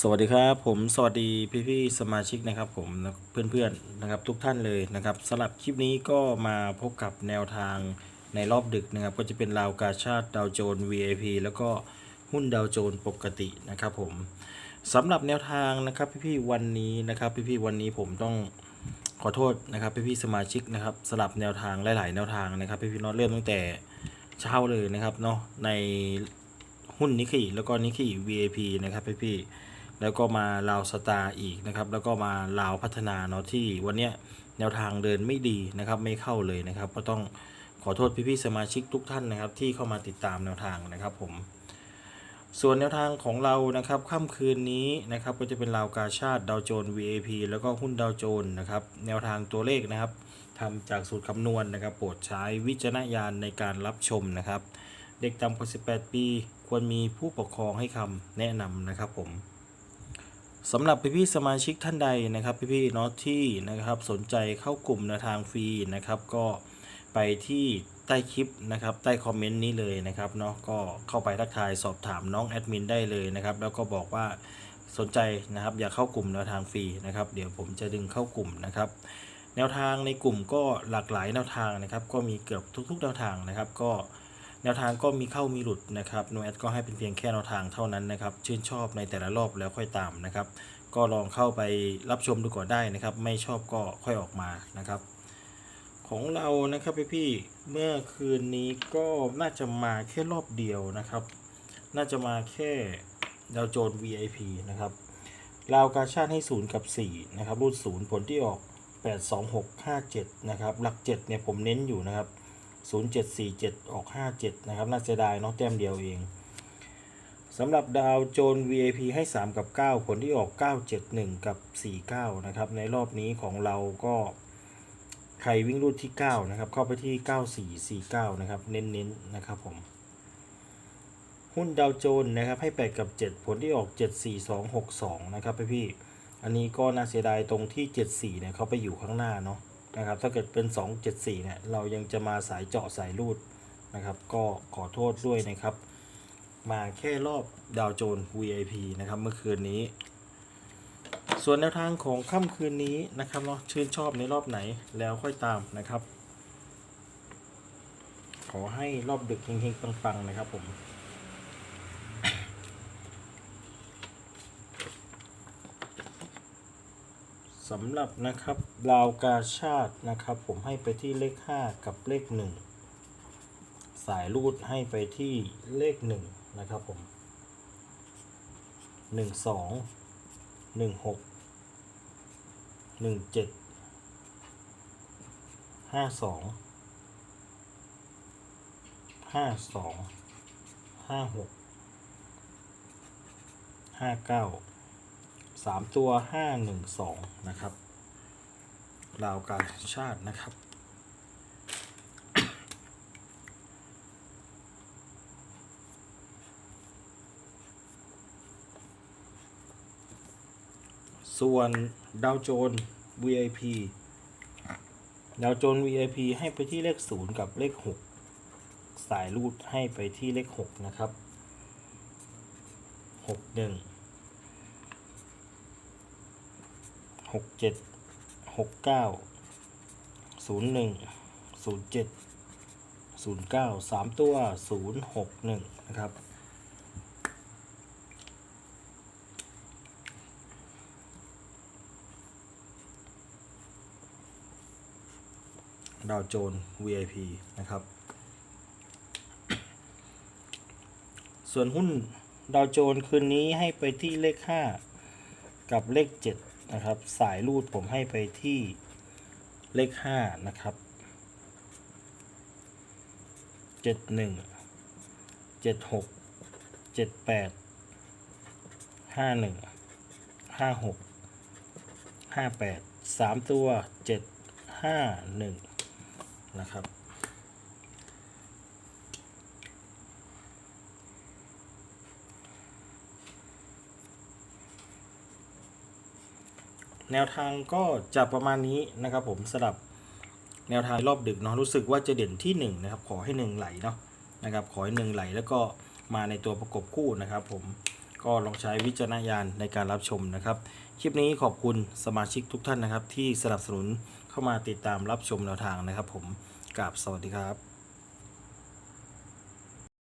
สวัสดีครับผมสวัสดีพี่ๆสมาชิกนะครับผมเพื่อนๆนะครับทุกท่านเลยนะครับสำหรับคลิปนี้ก็มาพบกับแนวทางในรอบดึกนะครับ ก็จะเป็นราวกาชาติดาวโจน VIP แล้วก็หุ้นดาวโจนปกตินะครับผมสำหรับแนวทางนะครับพี่ๆวันนี้นะครับพี่ๆวันนี้ผมต้องขอโทษนะครับพี่ๆสมาชิกนะครับสลับแนวทางหลายๆแนวทางนะครับพี่ๆเนาะเริ่มตั้งแต่เช้าเลยนะครับเนาะในหุ้นนิกกี้แล้วก็นิกกี้ VIP นะครับพี่ๆ แล้วก็มาลาวสตาร์อีกนะครับ แล้วก็มาลาวพัฒนาเนาะที่วันเนี้ยแนวทางเดินไม่ดีนะครับ ไม่เข้าเลยนะครับ ก็ต้องขอโทษพี่ๆสมาชิกทุกท่านนะครับ ที่เข้ามาติดตามแนวทางนะครับผมส่วนแนวทางของเรานะครับค่ำคืนนี้นะครับก็จะเป็นลาวกาชาติดาวโจน VAP แล้วก็หุ้นดาวโจนนะครับแนวทางตัวเลขนะครับทำจากสูตรคำนวณนะครับ โปรดใช้วิจารณญาณในการรับชมนะครับ เด็กต่ำกว่า 18 ปี ควรมีผู้ปกครองให้คำแนะนำนะครับผม สำหรับพี่ๆสมาชิกท่านใดนะครับพี่ๆเนาะที่นะครับสนใจเข้ากลุ่มแนวทางฟรีนะครับ ก็ไปที่ใต้คลิปนะครับใต้คอมเมนต์นี้เลยนะครับเนาะก็เข้าไปทักทายสอบถามน้องแอดมินได้เลยนะครับแล้วก็บอกว่าสนใจนะครับอยากเข้ากลุ่มแนวทางฟรีนะครับ เดี๋ยวผมจะดึงเข้ากลุ่มนะครับ แนวทางในกลุ่มก็หลากหลายแนวทางนะครับ ก็มีเกือบทุกๆแนวทางนะครับ ก็ แนวทางก็มีเข้ามีหลุดนะครับโนแอดก็ให้เป็นเพียงแค่แนวทางเท่านั้นนะครับ ชื่นชอบในแต่ละรอบแล้วค่อยตามนะครับ ก็ลองเข้าไปรับชมดูก่อนได้นะครับ ไม่ชอบก็ค่อยออกมานะครับ ของเรานะครับพี่ๆเมื่อคืนนี้ก็น่าจะมาแค่รอบเดียวนะครับ น่าจะมาแค่ดาวโจน VIP นะครับลาวกาชาติให้ 0 กับ 4 นะครับ รูด 0 ผลที่ออก 8 2 6 5 7 นะครับ หลัก 7 เนี่ย ผมเน้นอยู่นะครับ 0747 ออก 57 นะครับ น่าเสียดายเนาะแต้มเดียวเองสำหรับดาวโจน VIP ให้ 3 กับ 9 ผลที่ออก 971 กับ 49 นะครับ ในรอบนี้ของเราก็ใครวิ่งรูดที่ 9 นะครับ เข้าไปที่ 9449 นะครับ เน้นๆนะครับผม หุ้นดาวโจนนะครับ ให้ 8 กับ 7 ผลที่ออก 74262 นะครับพี่ๆอันนี้ก็น่าเสียดายตรงที่ 74 เนี่ยเขาไปอยู่ข้างหน้าเนาะ นะครับ ถ้าเกิดเป็น 274เนี่ยเรายังจะมาสายเจาะสายรูดนะครับ ก็ขอโทษด้วยนะครับ มาแค่รอบดาวโจน VIP นะครับเมื่อคืนนี้ ส่วนแนวทางของค่ำคืนนี้นะครับเนาะชื่นชอบในรอบไหนแล้วค่อยตามนะครับ ขอให้รอบดึกเฮงๆปังๆนะครับผม สำหรับนะครับราวกาชาตินะครับ ผมให้ไปที่เลข 5 กับเลข 1 สายรูดให้ไปที่เลข 1 นะครับผม 1 2 1 6 1 7 5 2 5 2 5 6 5 9 สามตัวห้าหนึ่งสองนะครับลาวกาชาตินะครับส่วนดาวโจน VIP ดาวโจน VIP ให้ไปที่เลข 0 กับเลข 6 สายรูดให้ไปที่เลข 6 นะครับ 61 หกเจ็ดหกเก้าศูนย์หนึ่งศูนย์เจ็ดศูนย์เก้าสามตัวศูนย์หกหนึ่งนะครับดาวโจน VIP นะครับ ส่วนหุ้นดาวโจนคืนนี้ให้ไปที่เลข 5 กับเลข 7 นะครับ สายรูดผมให้ไปที่เลข 5 นะครับ 71 76 78 51 56 58 3 ตัว 7 5 1 นะครับ แนวทางก็จะประมาณนี้นะครับผมสำหรับแนวทางรอบดึกเนาะรู้สึกว่าจะเด่นที่ 1 นะครับ ขอให้ 1 ไหลเนาะนะครับขอให้ 1 ไหลแล้วก็มาในตัวประกบคู่นะครับ ผมก็ลองใช้วิจารณญาณในการรับชมนะครับ คลิปนี้ขอบคุณสมาชิกทุกท่านนะครับ ที่สนับสนุนเข้ามาติดตามรับชมแนวทางนะครับ ผมกราบสวัสดีครับ